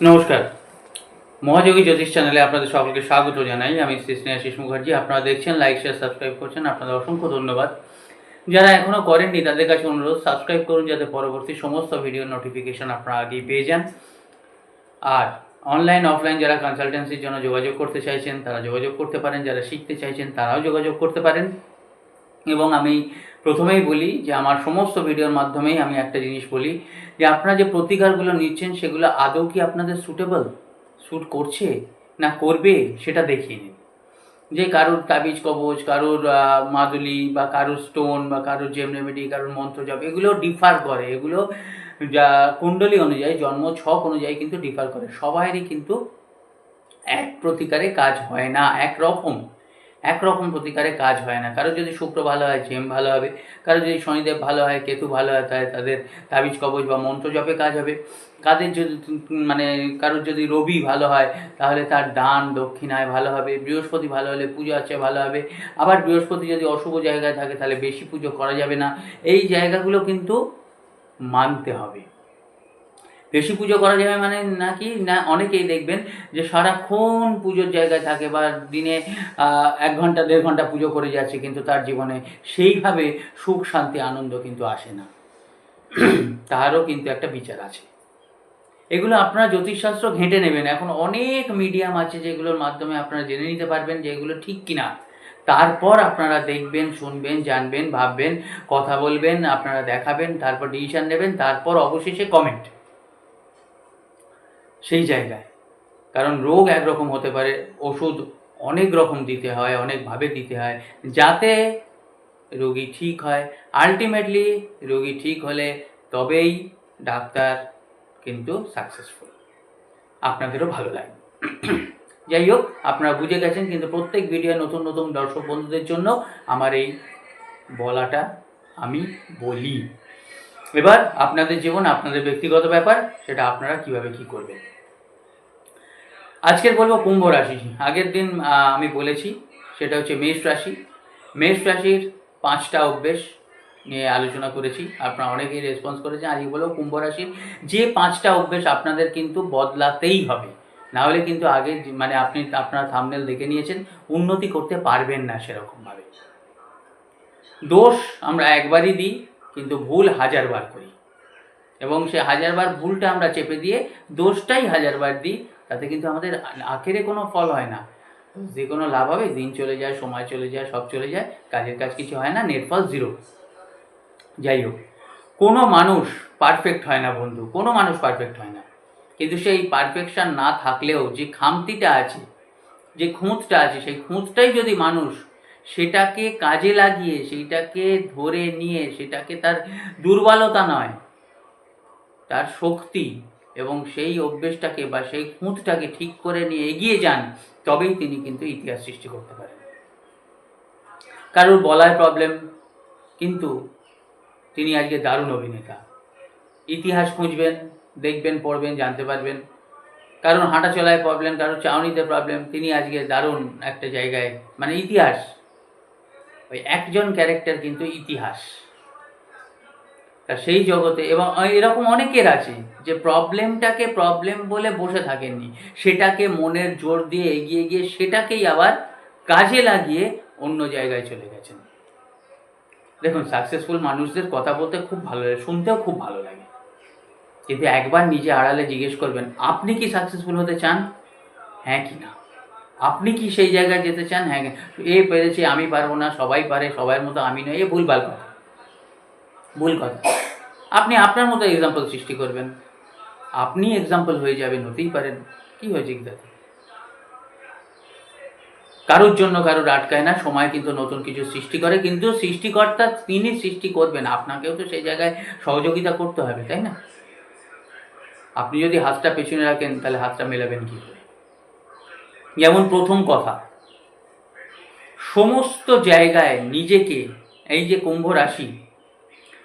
নমস্কার। মহাযোগী জ্যোতিষ চ্যানেলে আপনাদের সকলকে স্বাগত জানাই। আমি শ্রী স্নেহাশিস মুখার্জি। আপনারা দেখছেন লাইক শেয়ার সাবস্ক্রাইব করছেন। আপনাদের অসংখ্য ধন্যবাদ। যারা এখনও করেননি, তাদের কাছে অনুরোধ সাবস্ক্রাইব করুন যাতে পরবর্তী সমস্ত ভিডিও নোটিফিকেশন আপনারা আগেই পেয়ে যান। আর অনলাইন অফলাইন যারা কনসালটেন্সির জন্য যোগাযোগ করতে চাইছেন, তারা যোগাযোগ করতে পারেন। যারা শিখতে চাইছেন, তারাও যোগাযোগ করতে পারেন। এবং আমি প্রথমেই বলি যে আমার সমস্ত ভিডিওর মাধ্যমেই আমি একটা জিনিস বলি যে আপনারা যে প্রতিকারগুলো নিচ্ছেন, সেগুলো আদৌ কি আপনাদের সুটেবল শ্যুট করছে? না করবে? সেটা দেখিয়ে নিন। যে কারোর তাবিজ কবচ কারোর মাদুলি বা কারোর স্টোন বা কারোর জেম রেমেডি কারোর মন্ত্র জপ, এগুলো ডিফার করে। এগুলো যা কুণ্ডলী অনুযায়ী জন্ম ছক অনুযায়ী কিন্তু ডিফার করে। সবাইরই কিন্তু এক প্রতিকারে কাজ হয় না, একরকম। একরকম প্রতিকারে কাজ হয় না। কারও যদি শুক্র ভালো হয় জেম ভালো হবে। কারও যদি শনিদেব ভালো হয়, কেতু ভালো হয়, তাহলে তাদের তাবিজ, কবচ বা মন্ত্র জপে কাজ হবে। কাদের যদি মানে কারোর যদি রবি ভালো হয়, তাহলে তার দান দক্ষিণায় ভালো হবে। বৃহস্পতি ভালো হলে পুজো আছে ভালো হবে। আবার বৃহস্পতি যদি অশুভ জায়গায় থাকে, তাহলে বেশি পুজো করা যাবে না। এই জায়গাগুলো কিন্তু মানতে হবে। বেশি পুজো করা যাবে মানে নাকি? না, অনেকেই দেখবেন যে সারাক্ষণ পুজোর জায়গায় থাকে বা দিনে এক ঘণ্টা, দেড় ঘণ্টা পুজো করে যাচ্ছে কিন্তু তার জীবনে সেইভাবে সুখ, শান্তি, আনন্দ কিন্তু আসে না। তারও কিন্তু একটা বিচার আছে। এগুলো আপনারা জ্যোতিষশাস্ত্র ঘেঁটে নেবেন। এখন অনেক মিডিয়াম আছে যেগুলোর মাধ্যমে আপনারা জেনে নিতে পারবেন যে এগুলো ঠিক কিনা। তারপর আপনারা দেখবেন, শুনবেন, জানবেন, ভাববেন, কথা বলবেন, আপনারা দেখাবেন, তারপর ডিসিশন নেবেন, তারপর অবশেষে কমেন্ট সেই জায়গায়। কারণ রোগ একরকম হতে পারে, ওষুধ অনেক রকম দিতে হয়, অনেকভাবে দিতে হয়, যাতে রোগী ঠিক হয়। আলটিমেটলি রোগী ঠিক হলে তবেই ডাক্তার কিন্তু সাকসেসফুল আপনাদেরও ভালো লাগে যাই হোক, আপনারা বুঝে গেছেন কিন্তু প্রত্যেক ভিডিও নতুন নতুন দর্শক বন্ধুদের জন্য আমার এই বলাটা আমি বলি। এবার আপনাদের জীবন, আপনাদের ব্যক্তিগত ব্যাপার, সেটা আপনারা কীভাবে কি করবেন? আজকের বলব কুম্ভ রাশি। আগের দিন আমি বলেছি, সেটা হচ্ছে মেষ রাশি। মেষ রাশির পাঁচটা অভ্যেস নিয়ে আলোচনা করেছি। আপনারা অনেকেই রেসপন্স করেছেন, আজকে বলব কুম্ভ রাশির যে পাঁচটা অভ্যেস আপনাদের কিন্তু বদলাতেই হবে। না হলে কিন্তু আগে মানে আপনি, আপনার থামনেল দেখে নিয়েছেন, উন্নতি করতে পারবেন না সেরকমভাবে। দোষ আমরা একবারই দিই কিন্তু ভুল হাজারবার করি। এবং সে হাজারবার ভুলটা আমরা চেপে দিয়ে দোষটাই হাজারবার দিই, তাতে কিন্তু আমাদের আখেরে কোনো ফল হয় না। যে কোনো লাভ হবে, দিন চলে যায়, সময় চলে যায়, সব চলে যায়, কাজের কাজ কিছু হয় না নেট ফল জিরো যাই হোক, কোনো মানুষ পারফেক্ট হয় না বন্ধু, কোনো মানুষ পারফেক্ট হয় না। কিন্তু সেই পারফেকশন না থাকলেও যে খামতিটা আছে, যে খুঁতটা আছে, সেই খুঁতটাই যদি মানুষ সেটাকে কাজে লাগিয়ে সেইটাকে ধরে নিয়ে, সেটাকে তার দুর্বলতা নয়, তার শক্তি এবং সেই অভ্যেসটাকে বা সেই খুঁতটাকে ঠিক করে নিয়ে এগিয়ে যান, তবেই তিনি কিন্তু ইতিহাস সৃষ্টি করতে পারেন। কারোর বলায় প্রবলেম কিন্তু তিনি আজকে দারুণ অভিনেতা। ইতিহাস খুঁজবেন, দেখবেন, পড়বেন, জানতে পারবেন। কারণ হাঁটা চলায় প্রবলেম কারোর চাউনিতে প্রবলেম তিনি আজকে দারুণ একটা জায়গায় মানে ইতিহাস ওই একজন ক্যারেক্টার কিন্তু ইতিহাস। তা সেই জগতে এবং এরকম অনেকের আছে যে প্রবলেমটাকে প্রবলেম বলে বসে থাকেননি। সেটাকে মনের জোর দিয়ে এগিয়ে গিয়ে সেটাকেই আবার কাজে লাগিয়ে অন্য জায়গায় চলে গেছেন। দেখুন সাকসেসফুল মানুষদের কথা বলতে খুব ভালো লাগে, শুনতেও খুব ভালো লাগে। কিন্তু একবার নিজে আড়ালে জিজ্ঞেস করবেন, আপনি কি সাকসেসফুল হতে চান? হ্যাঁ কি না। আপনি কি সেই জায়গায় যেতে চান? হ্যাঁ এ পেরেছে, আমি পারব না, সবাই পারে সবার মতো আমি নয় এ ভুলভাল কথা। ভুল কথা। আপনি আপনার মতো এক্সাম্পল সৃষ্টি করবেন। আপনি এক্সাম্পল হয়ে যাবেন, হতেই পারেন। কি হয়েছে তাতে? কারোর জন্য কারোর আটকায় না, সময় কিন্তু নতুন কিছু সৃষ্টি করে, কিন্তু সৃষ্টিকর্তা তিনি সৃষ্টি করবেন। আপনাকেও তো সেই জায়গায় সহযোগিতা করতে হবে, তাই না? আপনি যদি হাতটা পেছনে রাখেন, তাহলে হাতটা মেলাবেন কি করে? যেমন প্রথম কথা, সমস্ত জায়গায় নিজেকে, এই যে কুম্ভ রাশি,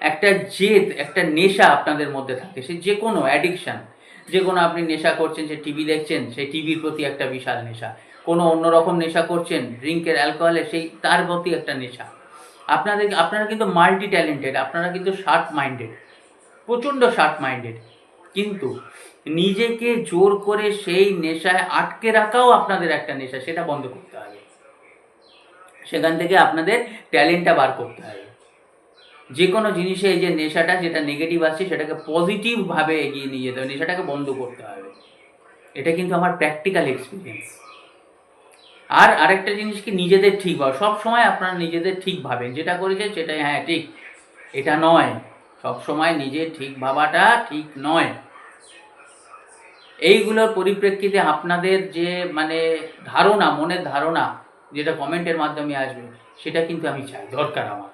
একটা জেদ, একটা নেশা আপনাদের মধ্যে থাকে। সে যে কোনো অ্যাডিকশান যে কোনো আপনি নেশা করছেন যে টিভি দেখছেন সেই টিভির প্রতি একটা বিশাল নেশা। কোনো অন্যরকম নেশা করছেন ড্রিঙ্কের অ্যালকোহলে সেই, তার প্রতি একটা নেশা। আপনাদের, আপনারা কিন্তু মাল্টি ট্যালেন্টেড আপনারা কিন্তু শার্প মাইন্ডেড প্রচণ্ড শার্প মাইন্ডেড কিন্তু নিজেকে জোর করে সেই নেশায় আটকে রাখাও আপনাদের একটা নেশা, সেটা বন্ধ করতে হবে। সেখান থেকে আপনাদের ট্যালেন্টটা বার করতে হবে। যে কোনো জিনিসে এই যে নেশাটা, যেটা নেগেটিভ আসছে, সেটাকে পজিটিভভাবে এগিয়ে নিয়ে যেতে হবে, নেশাটাকে বন্ধ করতে হবে। এটা কিন্তু আমার প্র্যাকটিক্যাল এক্সপিরিয়েন্স আর আরেকটা জিনিস কি, নিজেদের ঠিক ভাবা। সব সময় আপনারা নিজেদের ঠিক ভাবেন। যেটা করেছেন সেটাই হ্যাঁ ঠিক। এটা নয়। সব সময় নিজের ঠিক ভাবাটা ঠিক নয়। এইগুলোর পরিপ্রেক্ষিতে আপনাদের যে মানে ধারণা, মনের ধারণা যেটা কমেন্টের মাধ্যমে আসবে, সেটা কিন্তু আমি চাই, দরকার আমার।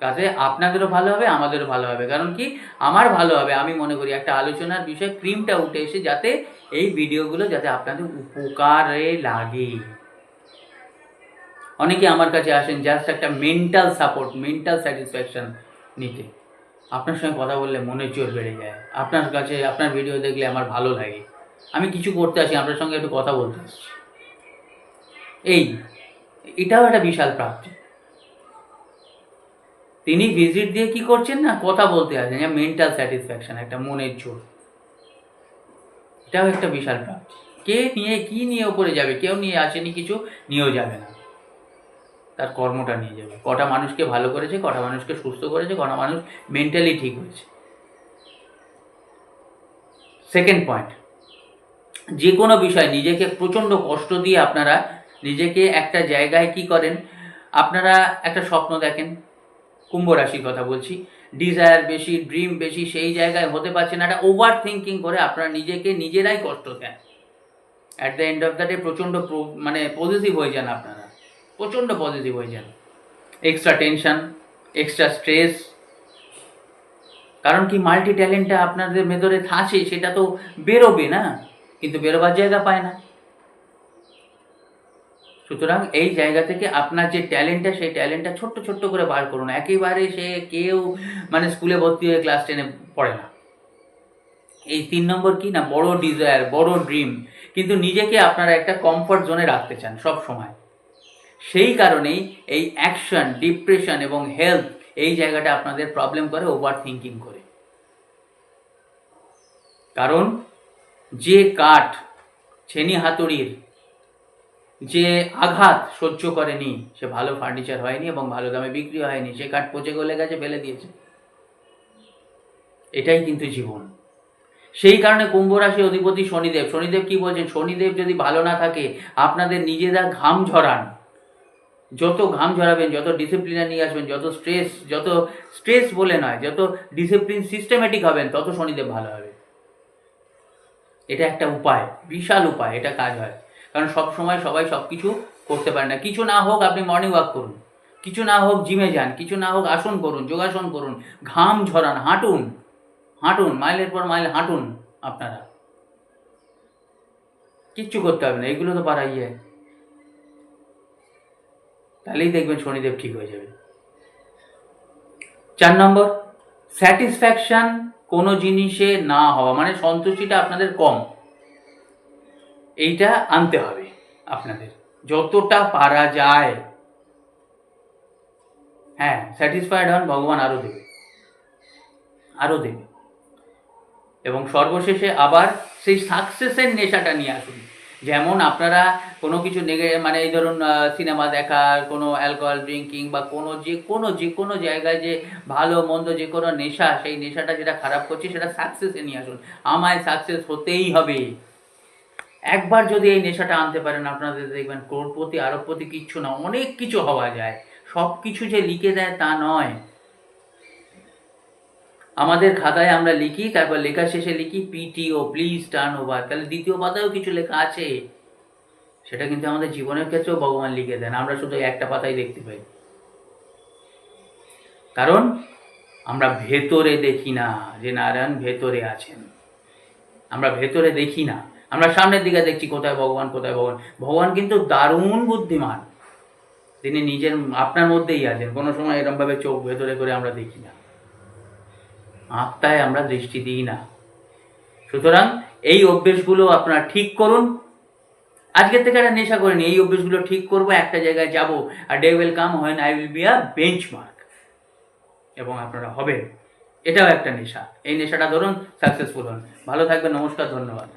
তাতে আপনাদেরও ভালো হবে, আমাদেরও ভালো হবে। কারণ কি? আমার ভালো হবে, আমি মনে করি একটা আলোচনার বিষয় ক্রিমটা উঠে এসে যাতে এই ভিডিওগুলো যাতে আপনাদের উপকারে লাগে। অনেকে আমার কাছে আসেন জাস্ট একটা মেন্টাল সাপোর্ট মেন্টাল স্যাটিসফ্যাকশন নিতে। আপনার সঙ্গে কথা বললে মনের জোর বেড়ে যায়। আপনার কাছে আপনার ভিডিও দেখলে আমার ভালো লাগে। আমি কিছু করতে আসি, আপনার সঙ্গে একটু কথা বলতে আসছি। এই, এটাও একটা বিশাল প্রাপ্তি। তিনি ভিজিট দিয়ে কি করছেন না? কথা বলতে আসেন। মেন্টাল স্যাটিসফ্যাকশন একটা মনের জোর। এটাও একটা বিশাল প্রাপ্তি। কে নিয়ে, কি নিয়ে ওপরে যাবে? কেউ নিয়ে আসেনি কিছু, নিয়েও যাবে না। তার কর্মটা নিয়ে যাবে। কটা মানুষকে ভালো করেছে, কটা মানুষকে সুস্থ করেছে, কটা মানুষ মেন্টালি ঠিক হয়েছে। সেকেন্ড পয়েন্ট যে কোনো বিষয় নিজেকে প্রচণ্ড কষ্ট দিয়ে আপনারা নিজেকে একটা জায়গায় কি করেন, আপনারা একটা স্বপ্ন দেখেন। কুম্ভ রাশির কথা বলছি। ডিজায়ার বেশি ড্রিম বেশি, সেই জায়গায় হতে পারছে না, একটা ওভার থিঙ্কিং করে আপনারা নিজেকে নিজেরাই কষ্ট দেন। At the end of the day প্রচণ্ড মানে পজিটিভ হয়ে যান আপনারা। প্রচণ্ড পজিটিভ হয়ে যান এক্সট্রা টেনশন এক্সট্রা স্ট্রেস কারণ কি মাল্টি ট্যালেন্টটা আপনাদের ভেতরে আছে সেটা তো বেরোবে না, কিন্তু বেরোবার জায়গা পায় না। সুতরাং এই জায়গা থেকে আপনার যে ট্যালেন্টটা সেই ট্যালেন্টটা ছোট্ট ছোট্ট করে বার করুন। একেবারে সে কেউ মানে স্কুলে ভর্তি হয়ে ক্লাস টেনে পড়ে না। এই তিন নম্বর কি না? বড় ডিজায়ার বড় ড্রিম কিন্তু নিজেকে আপনারা একটা কমফর্ট জোনে রাখতে চান সব সময়। সেই কারণেই এই অ্যাকশন ডিপ্রেশন এবং হেলথ এই জায়গাটা আপনাদের প্রবলেম করে ওভার থিঙ্কিং করে। কারণ যে কাঠ ছেনি হাতুড়ির, যে আঘাত সহ্য করেনি, সে ভালো ফার্নিচার হয়নি এবং ভালো দামে বিক্রি হয়নি সে কাঠ পচে গলে গেছে, ফেলে দিয়েছে। এটাই কিন্তু জীবন। সেই কারণে কুম্ভ রাশি অধিপতি শনিদেব শনিদেব কি বলছেন? শনিদেব যদি ভালো না থাকে, আপনাদের নিজেরা ঘাম ঝরান। যত ঘাম ঝরাবেন, যত ডিসিপ্লিনে নিয়ে আসবেন, যত স্ট্রেস যত স্ট্রেস বলে নয়, যত ডিসিপ্লিন সিস্টেমেটিক হবেন, তত শনিদেব ভালো হবে। এটা একটা উপায়, বিশাল উপায় এটা কাজ হয়। কারণ সব সময় সবাই সব কিছু করতে পারে না। কিছু না হোক আপনি মর্নিং ওয়াক করুন, কিছু না হোক জিমে যান, কিছু না হোক আসন করুন, যোগাসন করুন, ঘাম ঝরান, হাঁটুন হাঁটুন, মাইলের পর মাইল হাঁটুন আপনারা। কিচ্ছু করতে হবে না, এগুলো তো পারাই যায় তাহলেই দেখবেন শনিদেব ঠিক হয়ে যাবে। চার নম্বর স্যাটিসফ্যাকশন কোনো জিনিসে না হওয়া মানে সন্তুষ্টিটা আপনাদের কম। এইটা আনতে হবে আপনাদের। যতটা পারা যায়। হ্যাঁ স্যাটিসফাইড হন, ভগবান আরও দেবে। আরও দেবে। এবং সর্বশেষে আবার সেই সাকসেসের নেশাটা নিয়ে আসুন। যেমন আপনারা কোনো কিছু নেগে মানে এই ধরুন সিনেমা দেখা কোনো অ্যালকোহল ড্রিঙ্কিং বা কোনো যে কোনো যে কোনো জায়গায় যে ভালো, মন্দ যে কোনো নেশা, সেই নেশাটা যেটা খারাপ করছে, সেটা সাকসেসে নিয়ে আসুন। আমায় সাকসেস হতেই হবে। একবার যদি এই নেশাটা আনতে পারেন, আপনাদের দেখবেন ক্রোড়পতি আরবপতি কিচ্ছু না, অনেক কিছু হওয়া যায়। সব কিছু যে লিখে দেয় তা নয়। আমাদের খাতায় আমরা লিখি, তারপর লেখা শেষে লিখি পিটিও প্লিজ টার্ন ওভার তাহলে দ্বিতীয় পাতায়ও কিছু লেখা আছে। সেটা কিন্তু আমাদের জীবনের ক্ষেত্রেও ভগবান লিখে দেন। আমরা শুধু একটা পাতাই দেখতে পাই। কারণ আমরা ভেতরে দেখি না যে নারায়ণ ভেতরে আছেন। আমরা ভেতরে দেখি না। আমরা সামনের দিকে দেখছি, কোথায় ভগবান কোথায় ভগবান। ভগবান কিন্তু দারুণ বুদ্ধিমান। তিনি নিজের, আপনার মধ্যেই আছেন। কোনো সময় এরমভাবে চোখ ভেতরে করে আমরা দেখি না। আত্মায় আমরা দৃষ্টি দিই না। সুতরাং এই অভ্যেসগুলো আপনারা ঠিক করুন। আজকের থেকে একটা নেশা করেনি এই অভ্যেসগুলো ঠিক করব, একটা জায়গায় যাব, আর day will come when I will be a benchmark এবং আপনারা হবেন। এটাও একটা নেশা। এই নেশাটা ধরুন সাকসেসফুল হন। ভালো থাকবেন, নমস্কার, ধন্যবাদ।